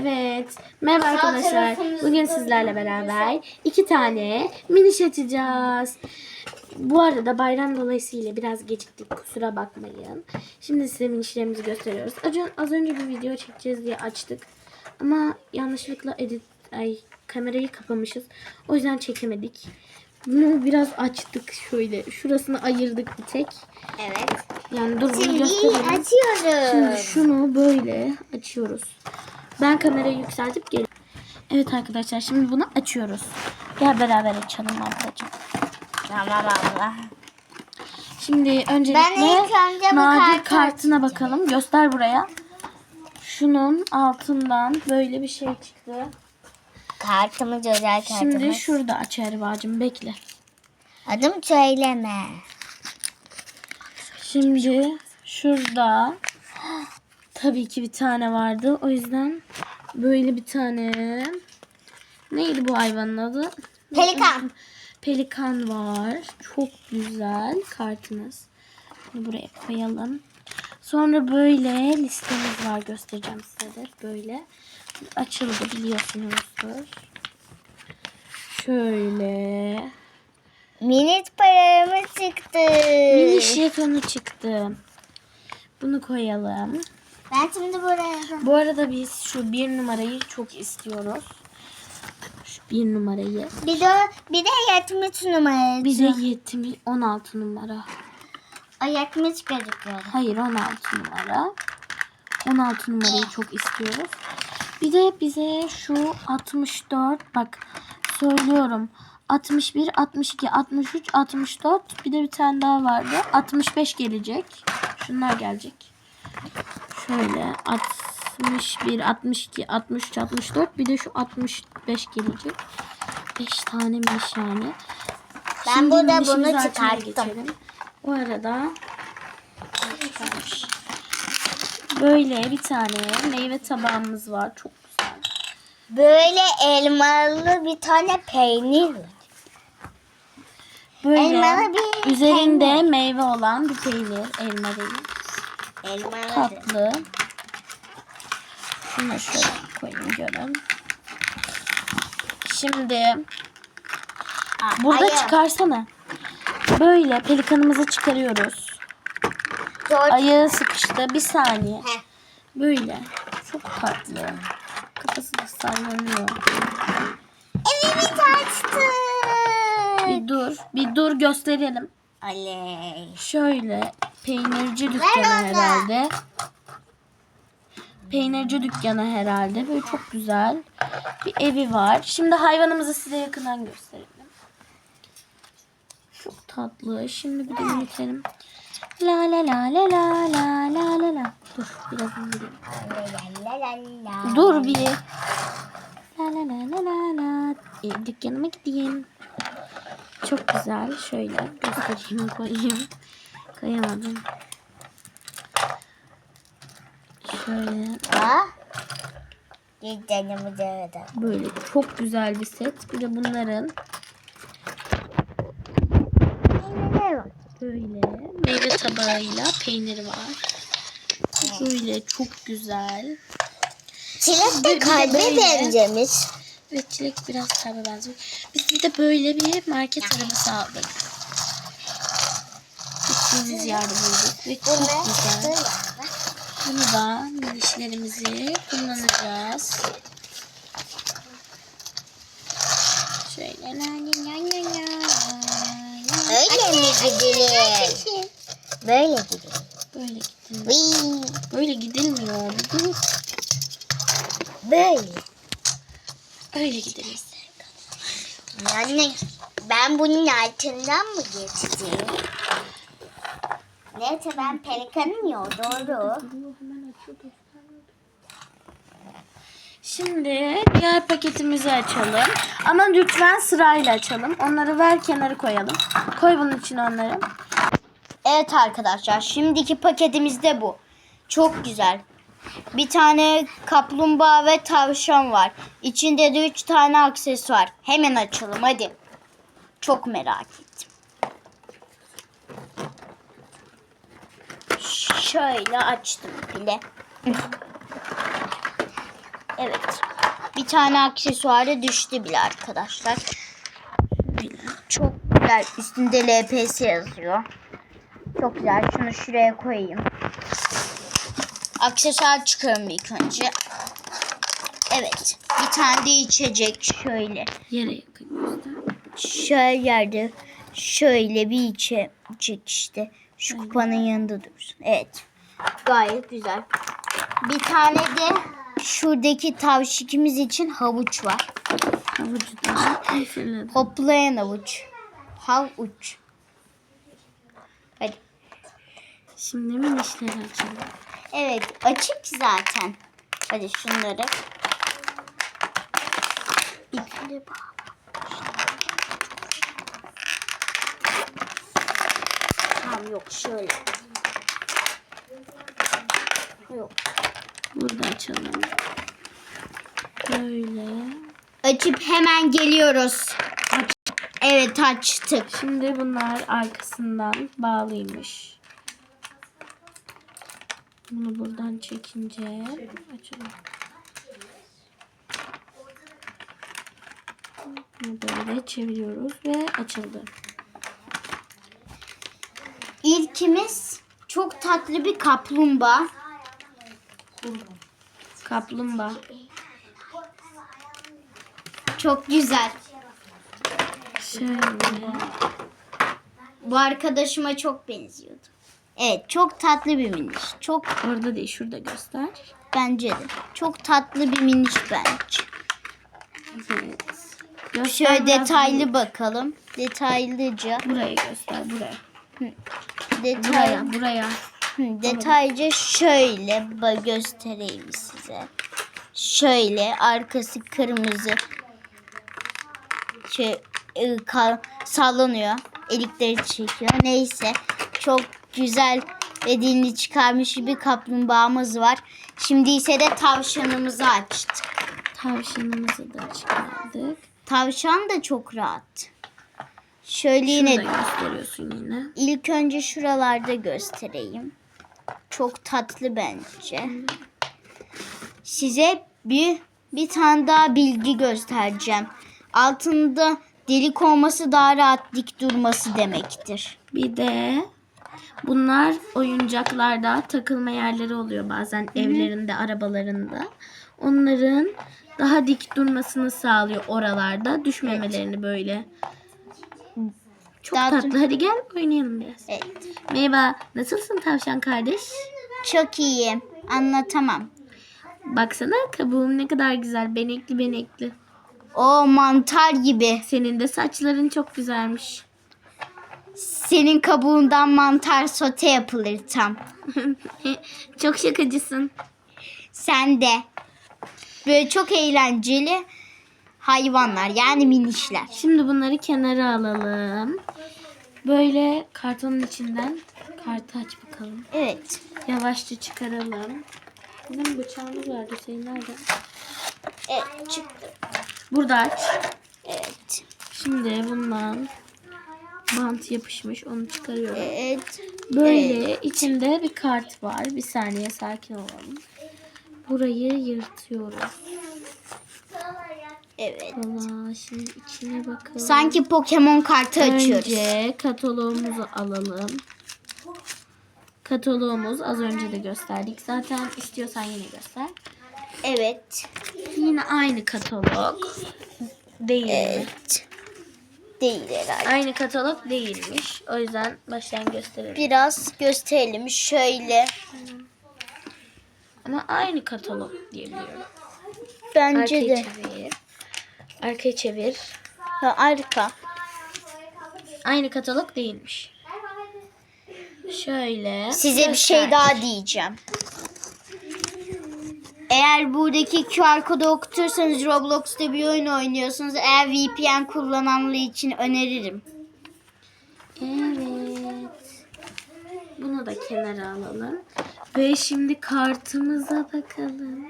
Evet. Merhaba Sağ arkadaşlar. Bugün sizlerle beraber iki tane miniş açacağız. Bu arada bayram dolayısıyla biraz geciktik. Kusura bakmayın. Şimdi size minişlerimizi gösteriyoruz. Az ön- Az önce bir video çekeceğiz diye açtık. Ama yanlışlıkla edit ay kamerayı kapamışız. O yüzden çekemedik. Bunu biraz açtık şöyle. Şurasını ayırdık bir tek. Evet. Yani dur bunu Şimdi gösterelim. Şimdi açıyoruz. şunu böyle açıyoruz. Ben kamerayı yükseltip geliyorum. Evet arkadaşlar şimdi bunu açıyoruz. Gel beraber açalım ablacığım. Tamam abla. Şimdi öncelikle Ben ilk önce nadir kartı kartına bakalım. Göster buraya. Şunun altından böyle bir şey çıktı. Kartımız özel kartımız. Şimdi şurada aç Erva'cığım bekle. Adım söyleme. Şimdi şurada tabii ki bir tane vardı. O yüzden böyle bir tane neydi bu hayvanın adı? Pelikan. Pelikan var. Çok güzel kartımız. Bunu buraya koyalım. Sonra böyle listemiz var. Göstereceğim size de. Böyle. Açıldı biliyorsunuzdur. Şöyle. Minit paramız çıktı. Mini jetonu çıktı. Bunu koyalım. Ben şimdi buraya. Bu arada biz şu bir numarayı çok istiyoruz. Şu bir numarayı. Bir de bir de 70 numara. Bize 70 16 numara. O 70 gözüküyor. Hayır 16 numara. 16 numarayı çok istiyoruz. Bir de bize şu 64 bak söylüyorum. 61, 62, 63, 64 bir de bir tane daha vardı. 65 gelecek. Şunlar gelecek. Şöyle 61, 62, 63, 64 bir de şu 65 gelecek. 5 tane miş yani. Ben Şimdi burada bunu çıkarttım. geçelim. Bu arada. Böyle bir tane meyve tabağımız var. Çok güzel. Böyle elmalı bir tane peynir var. Böyle Elmalı bir üzerinde meyve olan bir peynir. Elma değil. Tatlı. Şunu şöyle koyayım görün. Şimdi Aa, burada ayı. çıkarsana. Böyle pelikanımızı çıkarıyoruz. Dört- Ayağı sıkıştı. Bir saniye. Heh. Böyle. Çok tatlı. Kafası da sallanıyor. Evimiz açtı. Bir dur. Bir dur gösterelim. Oley. Şöyle peynirci dükkanı herhalde. Peynirci dükkanı herhalde. Böyle çok güzel bir evi var. Şimdi hayvanımızı size yakından gösterelim. Çok tatlı. Şimdi bir de yürütelim. La la la la la la la la la. Dur biraz indireyim. Dur bir. La la la la la la. E, dükkanıma gideyim. Çok güzel. Şöyle göstereyim koyayım. Koyamadım. Şöyle Aa. Canımız öyle. böyle çok güzel bir set. Bir de bunların böyle meyve tabağıyla peyniri var. Böyle çok güzel. Çilek Bir de kalbe benzemiş. Ve çilek biraz kalbe benziyor. Biz bir de böyle bir market arabası aldık. Gittiğimiz yerde bulduk. Ve çok güzel. Bunu da minişlerimizi kullanacağız. Şöyle la. Öyle mi gidilir? Böyle gidilir. Böyle gidilmiyor. Vii. Böyle gidilmiyor. Böyle. Öyle gidilir. Yani ben bunun altından mı geçtim? Neyse ben pelikanım ya doğru. Şimdi diğer paketimizi açalım. Ama lütfen sırayla açalım. Onları ver kenara koyalım. Koy bunun için onları. Evet arkadaşlar şimdiki paketimiz de bu. Çok güzel. Bir tane kaplumbağa ve tavşan var. İçinde de üç tane aksesuar. Hemen açalım hadi. Çok merak ettim. Şöyle açtım bile. Evet. Bir tane aksesuarı düştü bile arkadaşlar. Çok güzel. Üstünde LPS yazıyor. Çok güzel. Şunu şuraya koyayım. Aksesuar çıkarım ilk önce. Evet. Bir tane de içecek şöyle. Yere yakın. Şöyle yerde şöyle bir içecek işte. Şu kupanın yanında dursun. Evet. Gayet güzel. Bir tane de şuradaki tavşikimiz için havuç var. Havucu da üfledim. Hoplayan havuç. Havuç. Hadi. Şimdi minişleri açalım. Evet açık zaten. Hadi şunları. İple bağla. Tamam yok şöyle. Yok. Burada açalım. Böyle. Açıp hemen geliyoruz. Evet açtık. Şimdi bunlar arkasından bağlıymış. Bunu buradan çekince açalım. Bunu böyle çeviriyoruz ve açıldı. İlkimiz çok tatlı bir kaplumbağa. Kaplumbağa. Çok güzel. Şöyle. Bu arkadaşıma çok benziyordu. Evet çok tatlı bir miniş. Çok Orada değil şurada göster. bence de. Çok tatlı bir miniş bence. Evet. Göster Şöyle biraz detaylı bakalım. Detaylıca. Buraya göster buraya. Detay, Buraya buraya. Hı, detaylıca şöyle göstereyim size. Şöyle arkası kırmızı. Şey, sallanıyor. Elikleri çekiyor. Neyse. Çok güzel ve dilini çıkarmış bir kaplumbağamız var. Şimdi ise de tavşanımızı açtık. Tavşanımızı da çıkardık. Tavşan da çok rahat. Şöyle yine gösteriyorsun yine. İlk önce şuralarda göstereyim. Çok tatlı bence. Size bir bir tane daha bilgi göstereceğim. Altında delik olması daha rahat dik durması demektir. Bir de bunlar oyuncaklarda takılma yerleri oluyor bazen evlerinde, arabalarında. Onların daha dik durmasını sağlıyor oralarda. Düşmemelerini böyle. Çok Daha tatlı. Hadi gel oynayalım biraz. Evet. Merhaba. Nasılsın tavşan kardeş? Çok iyi. Anlatamam. Baksana kabuğum ne kadar güzel. Benekli benekli. O mantar gibi. Senin de saçların çok güzelmiş. Senin kabuğundan mantar sote yapılır tam. çok şakacısın. Sen de. Böyle çok eğlenceli hayvanlar yani minişler. Şimdi bunları kenara alalım. Böyle kartonun içinden kartı aç bakalım. Evet. Yavaşça çıkaralım. Bizim bıçağımız vardı. Senin nerede? Evet çıktı. Burada aç. Evet. Şimdi bundan bant yapışmış. Onu çıkarıyorum. Evet. Böyle içinde bir kart var. Bir saniye sakin olalım. Burayı yırtıyoruz. Evet. Valla şimdi içine bakalım. Sanki Pokemon kartı açıyoruz. Önce kataloğumuzu alalım. Kataloğumuz az önce de gösterdik. Zaten istiyorsan yine göster. Evet. Yine aynı katalog. Değil mi? Evet. Değil herhalde. Aynı katalog değilmiş. O yüzden baştan gösterelim. Biraz gösterelim. Şöyle. Ama aynı katalog diyebiliyorum. Bence Arkayı de. çevir. Arkayı çevir. Ha, arka. Aynı katalog değilmiş. Şöyle. Size bir göster. şey daha diyeceğim. Eğer buradaki QR kodu okutursanız Roblox'ta bir oyun oynuyorsunuz. Eğer VPN kullananlar için öneririm. Evet. Bunu da kenara alalım. Ve şimdi kartımıza bakalım.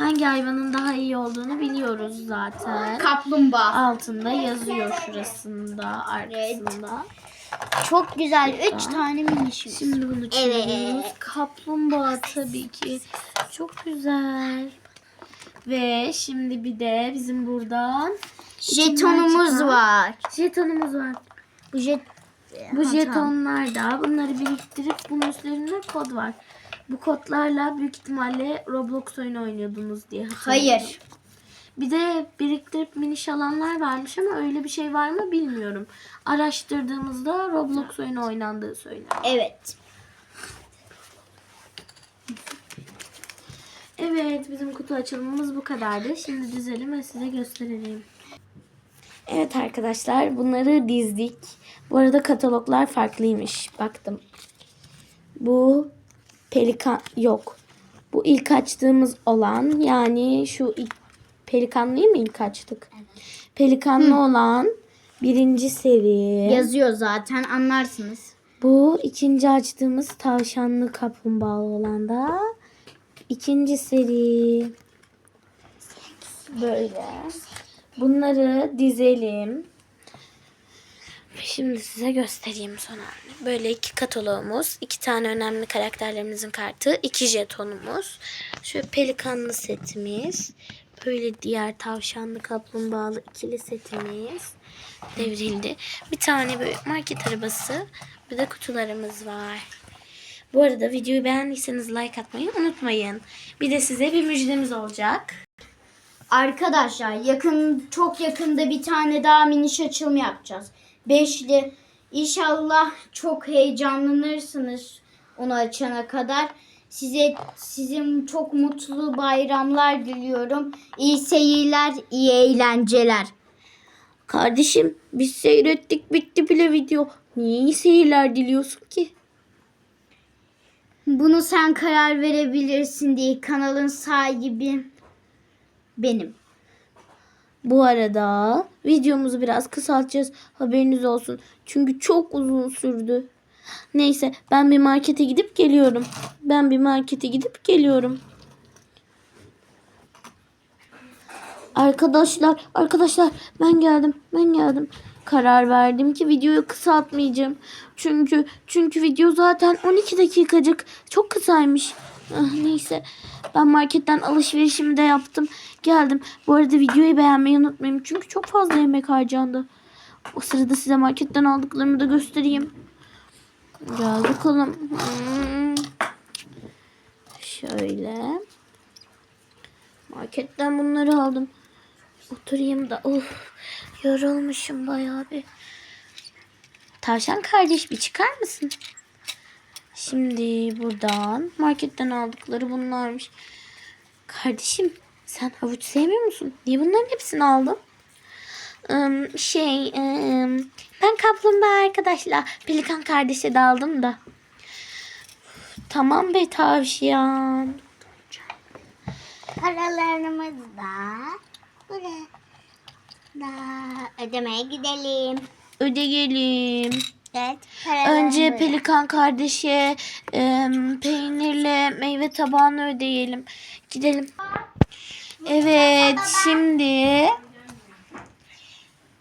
Hangi hayvanın daha iyi olduğunu biliyoruz zaten. Kaplumbağa. Altında yazıyor şurasında, arkasında. Çok güzel. Üç tane minişimiz. Şimdi bunu çeviriyoruz. Evet. Kaplumbağa tabii ki. Çok güzel. Ve şimdi bir de bizim buradan Jetonumuz çıkan- var. jetonumuz var. Bu jet Bu jetonlar da bunları biriktirip bunun üzerinde kod var. Bu kodlarla büyük ihtimalle Roblox oyunu oynuyordunuz diye hatırlıyorum. Hayır. Bir de biriktirip miniş alanlar varmış ama öyle bir şey var mı bilmiyorum. Araştırdığımızda Roblox oyunu oynandığı söyleniyor. Evet. Evet bizim kutu açılımımız bu kadardı. Şimdi dizelim ve size gösterelim. Evet arkadaşlar bunları dizdik. Bu arada kataloglar farklıymış. Baktım. Bu pelikan yok. Bu ilk açtığımız olan yani şu ilk pelikanlıyı mı ilk açtık? Pelikanlı olan birinci seri. Yazıyor zaten anlarsınız. Bu ikinci açtığımız tavşanlı kaplumbağalı olan da ikinci seri. Böyle. Bunları dizelim. Şimdi size göstereyim son halini. Böyle iki kataloğumuz, iki tane önemli karakterlerimizin kartı, iki jetonumuz. Şöyle pelikanlı setimiz. Böyle diğer tavşanlı kaplumbağalı ikili setimiz devrildi. Bir tane böyle market arabası, bir de kutularımız var. Bu arada videoyu beğendiyseniz like atmayı unutmayın. Bir de size bir müjdemiz olacak. Arkadaşlar yakın çok yakında bir tane daha miniş açılımı yapacağız. Beşli. İnşallah çok heyecanlanırsınız onu açana kadar. Size sizin çok mutlu bayramlar diliyorum. İyi seyirler, iyi eğlenceler. Kardeşim biz seyrettik bitti bile video. Niye iyi seyirler diliyorsun ki? Bunu sen karar verebilirsin diye kanalın sahibi benim. Bu arada videomuzu biraz kısaltacağız. Haberiniz olsun. Çünkü çok uzun sürdü. Neyse ben bir markete gidip geliyorum. Ben bir markete gidip geliyorum. Arkadaşlar, arkadaşlar ben geldim. Ben geldim. Karar verdim ki videoyu kısaltmayacağım. Çünkü çünkü video zaten 12 dakikacık. Çok kısaymış. Ah, neyse. Ben marketten alışverişimi de yaptım. Geldim. Bu arada videoyu beğenmeyi unutmayın. Çünkü çok fazla yemek harcandı. O sırada size marketten aldıklarımı da göstereyim. Gel bakalım. Hmm. Şöyle. Marketten bunları aldım. Oturayım da. Of. Yorulmuşum bayağı bir. Tavşan kardeş bir çıkar mısın? Şimdi buradan marketten aldıkları bunlarmış. Kardeşim sen havuç sevmiyor musun? Niye bunların hepsini aldın? Im, şey ım, ben kaplumbağa arkadaşlar pelikan kardeşe de aldım da. Tamam be tavşan. Paralarımız da buraya da ödemeye gidelim. Ödeyelim. Evet. Önce pelikan kardeşe em, peynirle meyve tabağını ödeyelim. Gidelim. Evet şimdi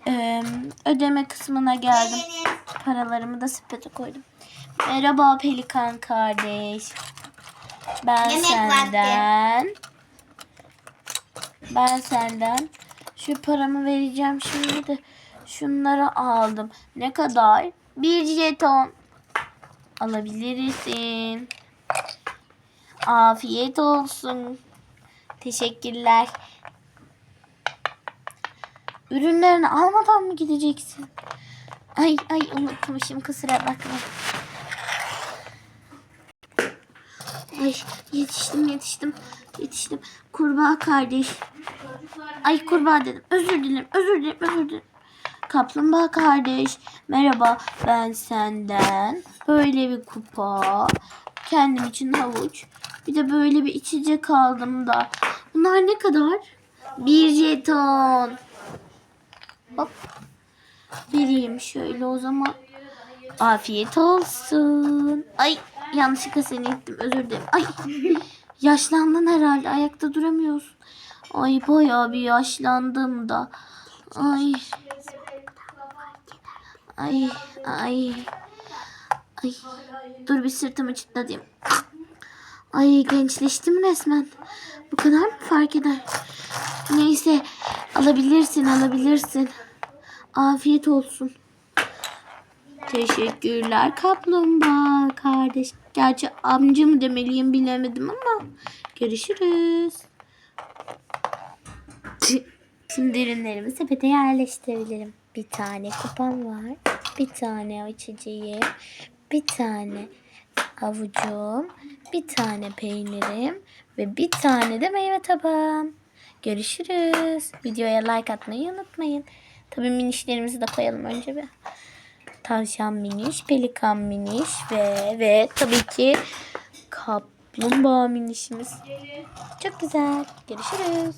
em, ödeme kısmına geldim. Paralarımı da sepete koydum. Merhaba pelikan kardeş. Ben Yemek senden ben senden şu paramı vereceğim şimdi de şunları aldım. Ne kadar? Bir jeton. Alabilirsin. Afiyet olsun. Teşekkürler. Ürünlerini almadan mı gideceksin? Ay ay unutmuşum kusura bakma. Ay yetiştim yetiştim yetiştim. Kurbağa kardeş. Ay kurbağa dedim. Özür dilerim özür dilerim özür dilerim. Kaplumbağa kardeş. Merhaba ben senden böyle bir kupa. Kendim için havuç. Bir de böyle bir içecek aldım da. Bunlar ne kadar? Bir jeton. Hop. Vereyim şöyle o zaman. Afiyet olsun. Ay yanlışlıkla seni ettim özür dilerim. Ay yaşlandın herhalde ayakta duramıyorsun. Ay bayağı bir yaşlandım da. Ay. Ay ay. Ay. Dur bir sırtımı çıtlatayım. Ay gençleştim resmen. Bu kadar mı fark eder? Neyse alabilirsin alabilirsin. Afiyet olsun. Teşekkürler kaplumbağa kardeş. Gerçi amca mı demeliyim bilemedim ama görüşürüz. Şimdi ürünlerimi sepete yerleştirebilirim. Bir tane kupam var. Bir tane içeceğim. Bir tane avucum. Bir tane peynirim. Ve bir tane de meyve tabağım. Görüşürüz. Videoya like atmayı unutmayın. Tabii minişlerimizi de koyalım önce bir. Tavşan miniş, pelikan miniş ve ve tabii ki kaplumbağa minişimiz. Çok güzel. Görüşürüz.